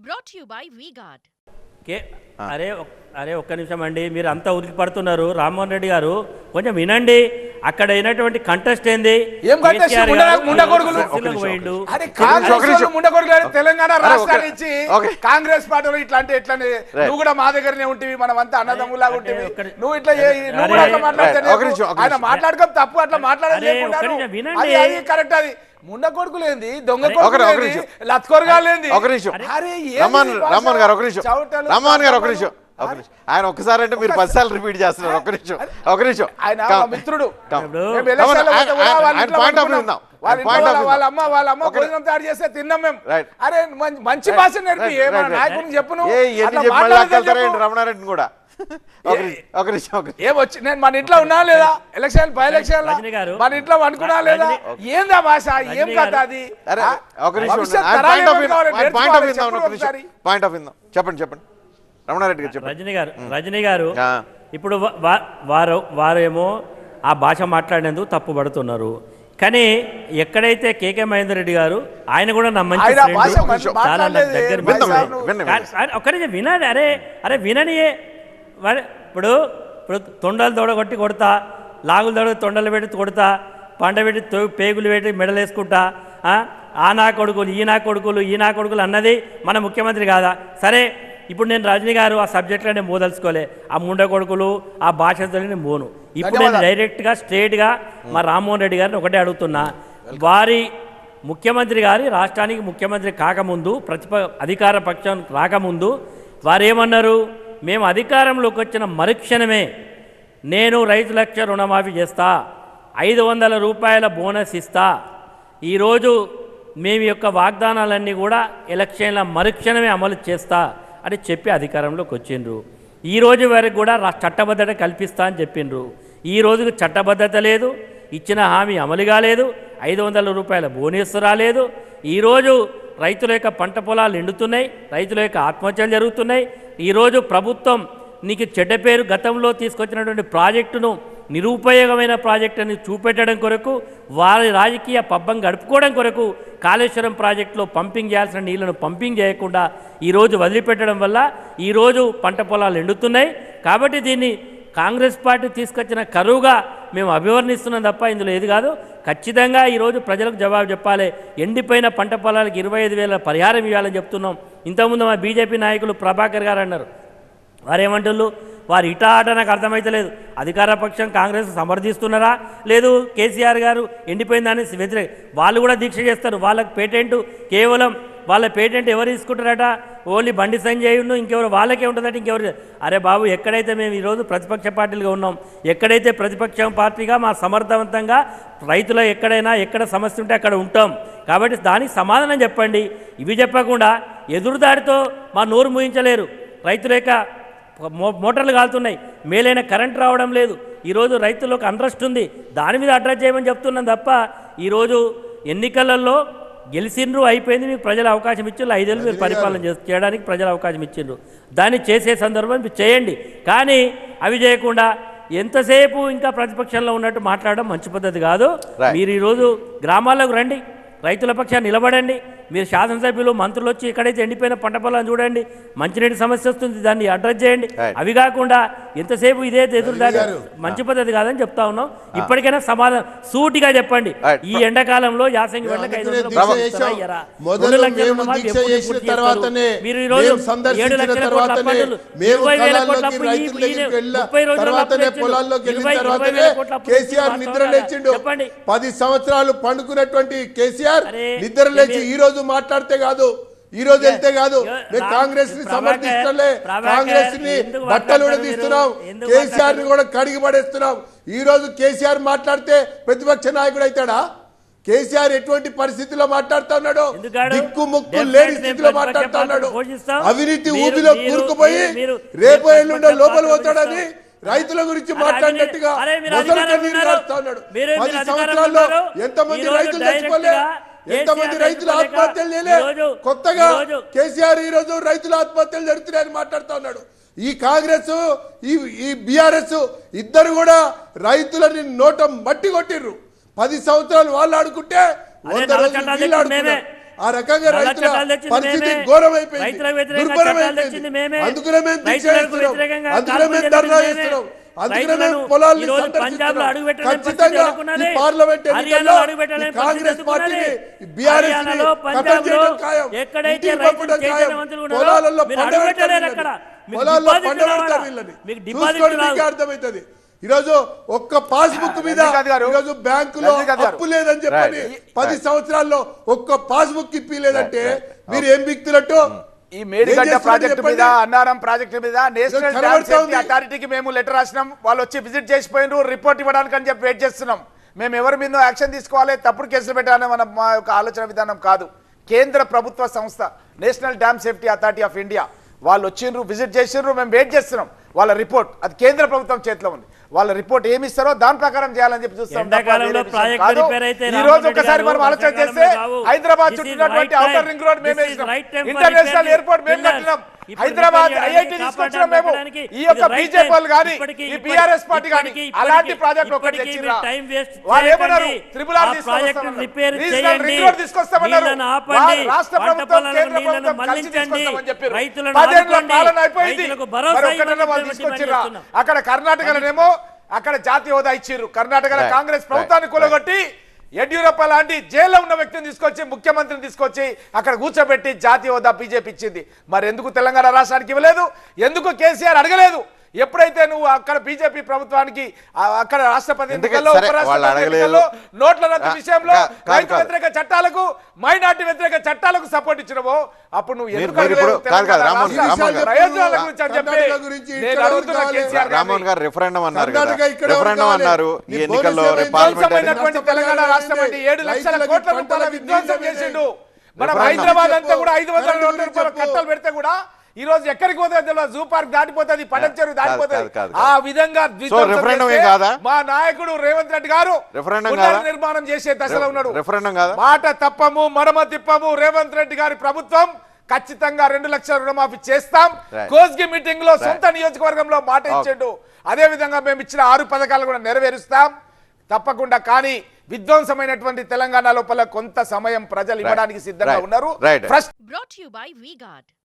brought to you by VGuard. కే అరే అరే ఒక్క నిమిషం అండి మీరు అంతా ఉరికి పడుతున్నారు రామ్మోహన్ రెడ్డి గారు కొంచెం వినండి. అక్కడ అయినటువంటి కంటెస్ట్ ఏంది? తెలంగాణ రాష్ట్రాన్ని ఇచ్చి. కాంగ్రెస్ పార్టీలో ఇట్లా అంటే ఎట్లా నువ్వు కూడా మా దగ్గరనే ఉంటివి మనం అంతా అన్నదమ్ములాగా అంటే ఉంటివి. నువ్వు ఇట్లా ఏ- నువ్వు ఆయన. మాట్లాడుకో తప్పు అట్లా అది కరెక్ట్ అది. ముండ కొడుకులేంది దొంగ కొడుకులేంది. లత్కొరగాలేంది ఒక నిమిషం. గారు ఒక నిమిషం. రమ్మన్ గారు ఒక. నిమిషం. ఒక నిమిషం. ఆయన ఒక్కసారి అంటే మీరు పదిసార్లు రిపీట్ చేస్తున్నారు. ఒక నిమిషం. ఒక నిమిషం. ఆయన మిత్రుడు. పోతే కూడా ఆయన- వాళ్ళ. అమ్మ వాళ్ళ అమ్మ ఒక- భోజనం తయారు చేస్తే తిన్నాం మేము. అరే మంచి. భాష నేర్పి ఏమన్నా. నాయకుడిని చెప్పు. రమణారెడ్డిని కూడా. ఒక నిమిషం, ఒక నిమిషం ఒక నిమిషం. ఏం వచ్చి నేను మన ఇంట్లో ఉన్నా లేదా? ఎలక్షన్ బై ఎలక్షన్ రజనీ గారు. మన ఇంట్లో అనుకున్నా లేదా? రజనీ- ఏందా భాష? ఏం గారు. అది? పాయింట్ ఆఫ్ చెప్పండి చెప్పండి. రమణారెడ్డి గారు చెప్పండి. రజనీ గారు రజనీ గారు. ఇప్పుడు వారు వారేమో ఆ భాష మాట్లాడేందుకు తప్పు పడుతున్నారు. కానీ ఎక్కడైతే కేకే మహేందర్ రెడ్డి గారు ఆయన కూడా నా మంచి చాలా. దగ్గర విందాం, మంచి విందాం, విందాం, కా- అరే, ఒక్క నిమిషం వినండి అరే అరే విననియే ఇప్పుడు ఇప్పుడు తొండలు తోడగొట్టి కొడతా లాగులు తోడ తొండలు పెట్టి కొడతా పండ పెట్టి తో- పేగులు పెట్టి మెడలు వేసుకుంటా ఆ? నా కొడుకులు ఈ నా కొడుకులు ఈ నా కొడుకులు అన్నది మన ముఖ్యమంత్రి కాదా? సరే ఇప్పుడు నేను రజనీ గారు ఆ సబ్జెక్ట్లో నేను మోదలుచుకోలే. ఆ ముండ కొడుకులు ఆ భాషతో నేను మోను. ఇప్పుడు నేను. డైరెక్ట్గా స్ట్రేట్గా మా రామ్మోహన్ రెడ్డి గారిని ఒకటే అడుగుతున్నా. వారి ముఖ్యమంత్రి గారి రాష్ట్రానికి ముఖ్యమంత్రి కాకముందు ప్రతిప అధికార పక్షం రాకముందు వారు ఏమన్నారు మేము అధికారంలోకి వచ్చిన మరుక్షణమే నేను రైతు లక్ష రుణమాఫీ చేస్తా ఐదు వందల రూపాయల బోనస్ ఇస్తా. ఈరోజు మేము యొక్క వాగ్దానాలన్నీ కూడా ఎలక్షన్ల మరుక్షణమే అమలు చేస్తా అని చెప్పి అధికారంలోకి వచ్చిండ్రు. ఈ రోజు వరకు కూడా చట్టబద్ధత కల్పిస్తా అని చెప్పిండ్రు. ఈ రోజుకు చట్టబద్ధత లేదు ఇచ్చిన హామీ అమలు కాలేదు ఐదు వందల రూపాయల బోనస్ రాలేదు. ఈరోజు రైతుల యొక్క పంట పొలాలు ఎండుతున్నాయి రైతుల యొక్క ఆత్మహత్యలు జరుగుతున్నాయి. ఈరోజు ప్రభుత్వం నీకు చెడ్డ పేరు గతంలో తీసుకొచ్చినటువంటి ప్రాజెక్టును నిరుపయోగమైన ప్రాజెక్ట్ అని చూపెట్టడం కొరకు వారి రాజకీయ పబ్బం గడుపుకోవడం కొరకు కాళేశ్వరం ప్రాజెక్టులో పంపింగ్ చేయాల్సిన నీళ్ళను పంపింగ్ చేయకుండా ఈరోజు వదిలిపెట్టడం వల్ల ఈరోజు పంట పొలాలు ఎండుతున్నాయి. కాబట్టి దీన్ని కాంగ్రెస్ పార్టీ తీసుకొచ్చిన కరువుగా మేము అభివర్ణిస్తున్నాం తప్ప ఇందులో ఏది కాదు. ఖచ్చితంగా ఈరోజు ప్రజలకు జవాబు చెప్పాలి. ఎండిపోయిన పంట పొలాలకు ఇరవై ఐదు వేల పరిహారం ఇవ్వాలని చెప్తున్నాం. ఇంతకుముందు మా బీజేపీ నాయకులు ప్రభాకర్ గారు అన్నారు. వారేమంటుళ్ళు వారు ఇటా ఆట నాకు అర్థమైతలేదు. అధికార పక్షం కాంగ్రెస్ సమర్థిస్తున్నారా? లేదు కేసీఆర్ గారు ఎండిపోయిందని వ్యతిరేక వాళ్ళు కూడా దీక్ష చేస్తారు. వాళ్ళకు పేటెంట్ కేవలం వాళ్ళ పేటెంట్ ఎవరు తీసుకుంటారట? ఓన్లీ బండి సంజయ్ను ఇంకెవరు వాళ్ళకే ఉంటుందట ఇంకెవరు అరే బాబు ఎక్కడైతే మేము ఈరోజు ప్రతిపక్ష పార్టీలుగా ఉన్నాం ఎక్కడైతే ప్రతిపక్ష పార్టీగా మా సమర్థవంతంగా రైతుల ఎక్కడైనా ఎక్కడ సమస్య ఉంటే అక్కడ ఉంటాం. కాబట్టి దానికి సమాధానం చెప్పండి. ఇవి చెప్పకుండా ఎదురుదాడితో మా నోరు ముయించలేరు. రైతుల యొక్క మో- మోటార్లు కాలుతున్నాయి. మేలైన కరెంట్ రావడం లేదు. ఈరోజు రైతులకు అంట్రెస్ట్ ఉంది. దాని మీద అడ్రస్ చేయమని చెప్తున్నాం తప్ప ఈరోజు ఎన్నికలలో గెలిచిండ్రు అయిపోయింది మీకు ప్రజలు అవకాశం ఇచ్చిండ్రు ఐదేళ్ళు మీరు పరిపాలన చేయడానికి ప్రజలు అవకాశం ఇచ్చిండ్రు. దాన్ని చేసే సందర్భం మీరు చేయండి. కానీ అవి చేయకుండా ఎంతసేపు ఇంకా ప్రతిపక్షంలో ఉన్నట్టు మాట్లాడడం మంచి పద్ధతి కాదు. మీరు ఈరోజు గ్రామాల్లోకి రండి రైతుల పక్షాన్ని నిలబడండి మీరు శాసనసభ్యులు మంత్రులు వచ్చి ఎక్కడైతే ఎండిపోయిన పంట పొలాలను చూడండి. మంచినీటి సమస్య వస్తుంది దాన్ని అడ్రస్ చేయండి. అవి కాకుండా ఎంతసేపు ఇదే ఎదురు దాడి గారు. మంచి పద్ధతి కాదని చెప్తా ఉన్నాం. ఇప్పటికైనా సమాధానం సూటిగా చెప్పండి. ఈ ఎండాకాలంలో యాసంగి మీరు ఈ రోజు ఏడు లక్షల కోట్ల తర్వాతనే అప్పులు, మేము ఇరవై వేల కోట్ల ముప్పై రోజుల కేసీఆర్ తెచ్చి నిద్ర లేచిండు చెప్పండి. పది సంవత్సరాలు పండుకున్నటువంటి కేసీఆర్ నిద్ర లేచి ఈ రోజు మాట్లాడితే కాదు ఈ రోజు వెళ్తే కాదు మేము కాంగ్రెస్ని సమర్థిస్తలే కాంగ్రెస్ని బట్టలు? ఎందుకు కేసీఆర్ని? కూడా కడిగి పడేస్తున్నాం ఈ రోజు కేసీఆర్ మాట్లాడితే ప్రతిపక్ష నాయకుడు అవుతాడా కేసీఆర్ ఎటువంటి పరిస్థితిలో మాట్లాడుతా ఉన్నాడు? దిక్కు ముక్కు లేని స్థితిలో మాట్లాడుతా ఉన్నాడు. అవినీతి ఊబిలో కూరుకుపోయి రేపు ఎల్లుండో లోపల పోతాడని. రైతుల గురించి మాట్లాడినట్టుగా మొదలు కన్నీరు ఉన్నాడు పది సంవత్సరాల్లో. ఎంతమంది రైతులు డైరెక్ట్గా చచ్చిపోలే ఎంతమంది రైతులు ఆత్మహత్యలు చేయలే ఈరోజు- కొత్తగా కేసీఆర్ ఈ రోజు రైతుల ఆత్మహత్యలు జరుగుతున్నాయని మాట్లాడుతా ఉన్నాడు ఈ కాంగ్రెస్ ఈ ఈ బీఆర్ఎస్ ఇద్దరు కూడా రైతులని నోట మట్టి కొట్టిర్రు పది సంవత్సరాలు వాళ్ళు ఆడుకుంటే వంద రోజులు వీళ్ళు. ఆడుకున్నారు ఆ రకంగా రైతుల పరిస్థితి. ఘోరమైపోయింది దుర్భరమైపోయింది. అందుకనే మేము దీక్ష చేస్తున్నాం. అందుకనే మేము ధర్నా. చేస్తున్నాం అందుకనే పొలాల్ని ఖచ్చితంగా. ఈ పార్లమెంట్ కాంగ్రెస్ పార్టీని. బీఆర్ఎస్ ఎక్కడైతే పొలాలలో పండబెడతారు పొలాల్లో? వీళ్ళని. చూసుకోండి మీకే. అర్థమవుతుంది ఈరోజు ఒక్క పాస్బుక్ మీద ఈరోజు బ్యాంకులో. అప్పు లేదని చెప్పని Right. పది. సంవత్సరాల్లో ఒక్క పాస్బుక్ ఇప్పిలేదంటే. మీరు ఏం బిక్తులట్టు ఈ మేడిగడ్డ ప్రాజెక్టు మీద? అన్నారం ప్రాజెక్టు మీద నేషనల్ డ్యామ్. సేఫ్టీ అథారిటీకి మేము లెటర్ రాసినాం. వాళ్ళు వచ్చి విజిట్ చేసిపోయినారు రిపోర్ట్ ఇవ్వడానికి అని చెప్పి వెయిట్ చేస్తున్నాం. మేము ఎవరి మీద యాక్షన్ తీసుకోవాలి తప్పుడు కేసులు పెట్టాలని మన మా యొక్క ఆలోచన విధానం కాదు. కేంద్ర ప్రభుత్వ సంస్థ national dam safety authority of India. వాళ్ళు వచ్చిండ్రు విజిట్ చేసిండ్రు మేము వెయిట్ చేస్తున్నాం. వాళ్ళ రిపోర్ట్ అది కేంద్ర ప్రభుత్వం చేతిలో ఉంది. వాళ్ళ రిపోర్ట్ ఏమి ఇస్తారో దాని ప్రకారం చేయాలని చెప్పి చూస్తాం ఈ రోజు ఒకసారి మనం ఆలోచన చేస్తే. Hyderabad right outer. Ring road మేమే ఇంటర్నేషనల్ ఎయిర్పోర్ట్ మేము. కట్టినాం హైదరాబాద్ ఐఐటి తీసుకొచ్చినాం మేము ఈ యొక్క బీజేపీ వాళ్ళు. కానీ ఈ బీఆర్ఎస్ పార్టీ కానీ అలాంటి ప్రాజెక్ట్ ఒకటి వాళ్ళు ఏమన్నారు. త్రిపుల్ రిపేర్ చేయండి. నీళ్ళను ఆపండి. వా- రాష్ట్ర పంట ప్రభుత్వం పొలాలను కేంద్ర నీళ్ళను ప్రభుత్వం కలిసి మళ్ళించండి. రైతులను రైతులకు భరోసా అక్కడ కర్ణాటకలోనేమో అక్కడ జాతీయ హోదా ఇచ్చిర్రు కర్ణాటకలో కాంగ్రెస్ ప్రభుత్వాన్ని. కూలగొట్టి యడ్యూరప్ప లాంటి జైల్లో ఉన్న వ్యక్తిని తీసుకొచ్చి ముఖ్యమంత్రిని తీసుకొచ్చి అక్కడ కూర్చోబెట్టి జాతీయ హోదా బీజేపీ ఇచ్చింది. మరి ఎందుకు తెలంగాణ రాష్ట్రానికి ఇవ్వలేదు? ఎందుకు కేసీఆర్ అడగలేదు? ఎప్పుడైతే నువ్వు అక్కడ బీజేపీ ప్రభుత్వానికి అక్కడ రాష్ట్రపతి? ఎన్నికల్లో సరే, వాళ్ళు ఉపరాష్ట్రపతి అడగలేదు. ఎన్నికల్లో నోట్ల రద్దు విషయంలో రైతు. వ్యతిరేక చట్టాలకు మైనార్టీ వ్యతిరేక చట్టాలకు సపోర్ట్ ఇచ్చినవో అప్పుడు నువ్వు. ప్రయోజనాల గురించి అని చెప్పి నేను అడుగుతున్నా. కేసీఆర్. గారు రెఫరెండం అన్నారు రెఫరెండం. అన్నారు ఈ ఎన్నికల్లో తెలంగాణ రాష్ట్రం అంటే ఏడు లక్షల కోట్ల రూపాయల విధ్వంసం చేసిండు మనం. హైదరాబాద్ అంతా. కూడా ఐదు వందల. కట్టలు పెడితే కూడా ఈ రోజు ఎక్కడికి పోతుంది తెలియదు జూ పార్క్ దాటిపోతుంది కాదు, దాటిపోతుంది ఆ. విధంగా? మా నాయకుడు రేవంత్ రెడ్డి గారు రెఫరెండం కాదా? నిర్మాణం చేసే దశలో ఉన్నాడు రెఫరెండం కాదా? మాట తప్పము మడమ తిప్పము రేవంత్ రెడ్డి గారి ప్రభుత్వం ఖచ్చితంగా రెండు లక్షల రుణమాఫీ చేస్తాం. కోస్గి మీటింగ్లో సొంత నియోజకవర్గంలో మాట ఇచ్చాడు అదే విధంగా మేము ఇచ్చిన ఆరు పథకాలు కూడా నెరవేరుస్తాం తప్పకుండా కానీ విధ్వంసమైనటువంటి తెలంగాణ లోపల కొంత సమయం ప్రజలు ఇవ్వడానికి సిద్ధంగా. ఉన్నారు